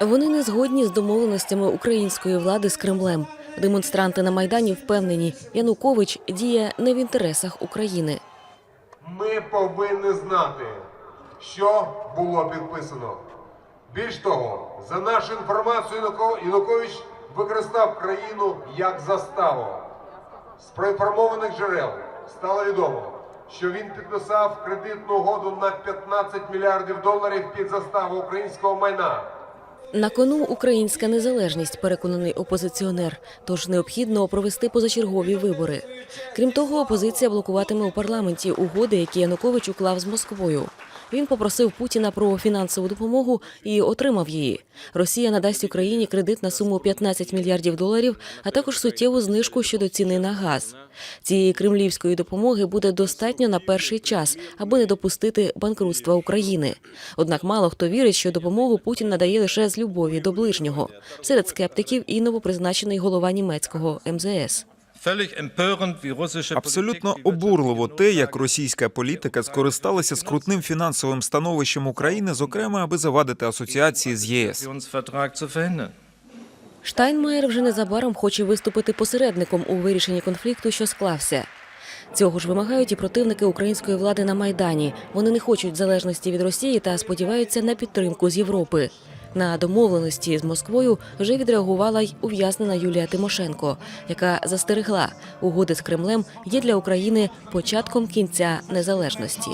Вони не згодні з домовленостями української влади з Кремлем. Демонстранти на майдані впевнені, Янукович діє не в інтересах України. Ми повинні знати, що було підписано. Більш того, за нашу інформацію, Януко- Янукович використав країну як заставу. З проінформованих джерел стало відомо, що він підписав кредитну угоду на 15 мільярдів доларів під заставу українського майна. На кону українська незалежність, переконаний опозиціонер. Тож необхідно провести позачергові вибори. Крім того, опозиція блокуватиме у парламенті угоди, які Янукович уклав з Москвою. Він попросив Путіна про фінансову допомогу і отримав її. Росія надасть Україні кредит на суму 15 мільярдів доларів, а також суттєву знижку щодо ціни на газ. Цієї кремлівської допомоги буде достатньо на перший час, аби не допустити банкрутства України. Однак мало хто вірить, що допомогу Путін надає лише з любові до ближнього. Серед скептиків і новопризначений голова німецького МЗС. Абсолютно обурливо те, як російська політика скористалася скрутним фінансовим становищем України, зокрема, аби завадити асоціації з ЄС. Штайнмаєр вже незабаром хоче виступити посередником у вирішенні конфлікту, що склався. Цього ж вимагають і противники української влади на майдані. Вони не хочуть залежності від Росії та сподіваються на підтримку з Європи. На домовленості з Москвою вже відреагувала й ув'язнена Юлія Тимошенко, яка застерегла угоди з Кремлем є для України початком кінця незалежності.